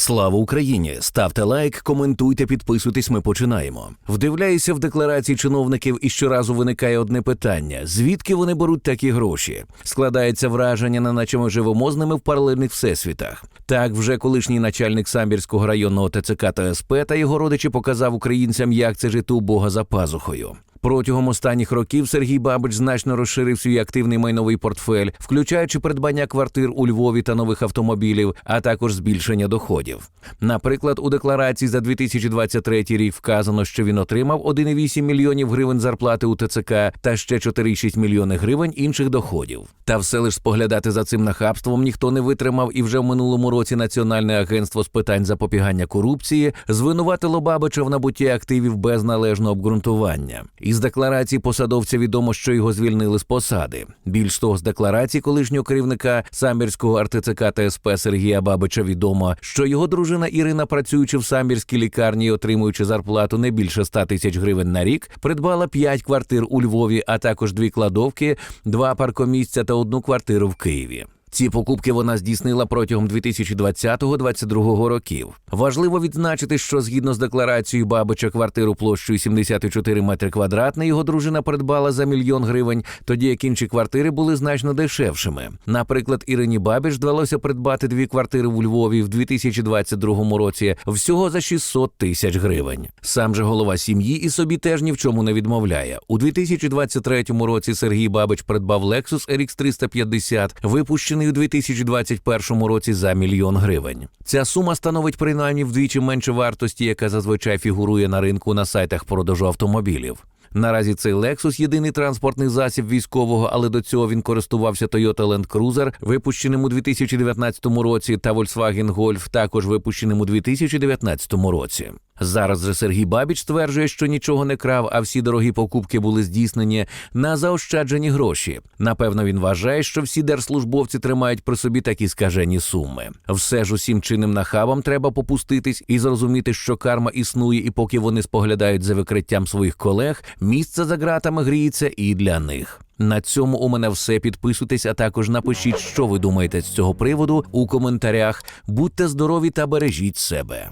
Слава Україні! Ставте лайк, коментуйте, підписуйтесь. Ми починаємо. Вдивляюся в декларації чиновників, і щоразу виникає одне питання: звідки вони беруть такі гроші? Складається враження, на наче ми живемо з ними в паралельних всесвітах. Так, вже колишній начальник самбірського районного ТЦК та та його родичі показав українцям, як це жити у Бога за пазухою. Протягом останніх років Сергій Бабич значно розширив свій активний майновий портфель, включаючи придбання квартир у Львові та нових автомобілів, а також збільшення доходів. Наприклад, у декларації за 2023 рік вказано, що він отримав 1,8 мільйонів гривень зарплати у ТЦК та ще 4,6 мільйони гривень інших доходів. Та все лиш споглядати за цим нахабством ніхто не витримав, і вже в минулому році Національне агентство з питань запобігання корупції звинуватило Бабича в набутті активів без належного обґрунтування. Із декларації посадовця відомо, що його звільнили з посади. Більш того, з декларації колишнього керівника самбірського РТЦК та СП Сергія Бабича відомо, що його дружина Ірина, працюючи в самбірській лікарні, отримуючи зарплату не більше 100 тисяч гривень на рік, придбала 5 квартир у Львові, а також дві кладовки, два паркомісця та одну квартиру в Києві. Ці покупки вона здійснила протягом 2020-2022 років. Важливо відзначити, що згідно з декларацією Бабича квартиру площею 74 метри квадратні його дружина придбала за мільйон гривень, тоді як інші квартири були значно дешевшими. Наприклад, Ірині Бабіч вдалося придбати дві квартири у Львові в 2022 році всього за 600 тисяч гривень. Сам же голова сім'ї і собі теж ні в чому не відмовляє. У 2023 році Сергій Бабич придбав Lexus RX 350, випущений у 2021 році за мільйон гривень. Ця сума становить принаймні вдвічі менше вартості, яка зазвичай фігурує на ринку на сайтах продажу автомобілів. Наразі цей Lexus – єдиний транспортний засіб військового, але до цього він користувався Toyota Land Cruiser, випущеним у 2019 році, та Volkswagen Golf, також випущеним у 2019 році. Зараз же Сергій Бабіч стверджує, що нічого не крав, а всі дорогі покупки були здійснені на заощаджені гроші. Напевно, він вважає, що всі держслужбовці тримають при собі такі скажені суми. Все ж усім чинним нахабам треба попуститись і зрозуміти, що карма існує, і поки вони споглядають за викриттям своїх колег, місце за ґратами гріється і для них. На цьому у мене все. Підписуйтесь, а також напишіть, що ви думаєте з цього приводу у коментарях. Будьте здорові та бережіть себе.